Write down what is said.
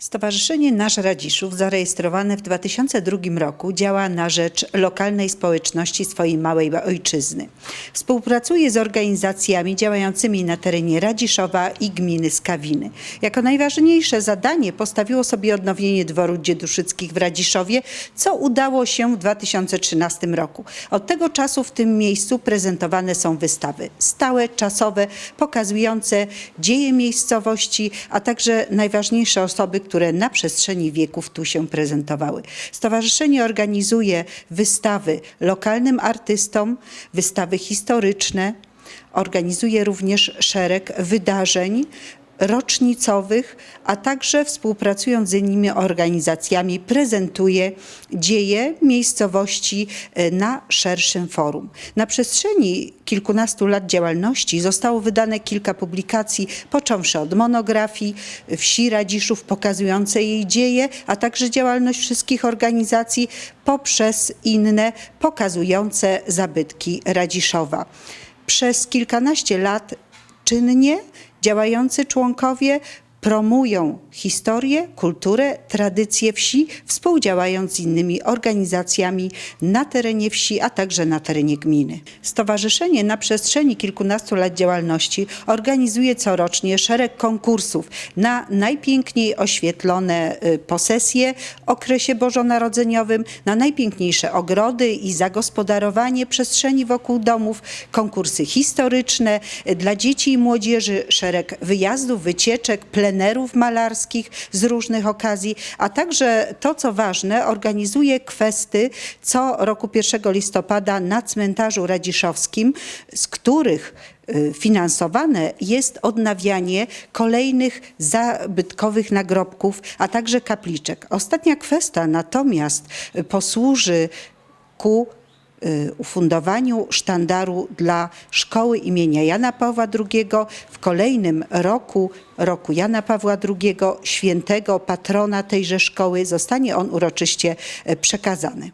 Stowarzyszenie Nasz Radziszów, zarejestrowane w 2002 roku, działa na rzecz lokalnej społeczności swojej małej ojczyzny. Współpracuje z organizacjami działającymi na terenie Radziszowa i gminy Skawiny. Jako najważniejsze zadanie postawiło sobie odnowienie dworu dzieduszyckich w Radziszowie, co udało się w 2013 roku. Od tego czasu w tym miejscu prezentowane są wystawy stałe, czasowe, pokazujące dzieje miejscowości, a także najważniejsze osoby, które na przestrzeni wieków tu się prezentowały. Stowarzyszenie organizuje wystawy lokalnym artystom, wystawy historyczne, organizuje również szereg wydarzeń rocznicowych, a także współpracując z innymi organizacjami prezentuje dzieje miejscowości e, na szerszym forum. Na przestrzeni kilkunastu lat działalności zostało wydane kilka publikacji, począwszy od monografii wsi Radziszów pokazującej jej dzieje, a także działalność wszystkich organizacji poprzez inne pokazujące zabytki Radziszowa. Przez kilkanaście lat czynnie działający członkowie promują historię, kulturę, tradycje wsi, współdziałając z innymi organizacjami na terenie wsi, a także na terenie gminy. Stowarzyszenie na przestrzeni kilkunastu lat działalności organizuje corocznie szereg konkursów na najpiękniej oświetlone y, posesje w okresie bożonarodzeniowym, na najpiękniejsze ogrody i zagospodarowanie przestrzeni wokół domów, konkursy historyczne y, dla dzieci i młodzieży, szereg wyjazdów, wycieczek, plenerów malarskich z różnych okazji, a także to, co ważne, organizuje kwesty co roku 1 listopada na cmentarzu radziszowskim, z których y, finansowane jest odnawianie kolejnych zabytkowych nagrobków, a także kapliczek. Ostatnia kwestia natomiast y, posłuży ku ufundowaniu sztandaru dla szkoły imienia Jana Pawła II. W kolejnym roku, roku Jana Pawła II, świętego patrona tejże szkoły, zostanie on uroczyście e, przekazany.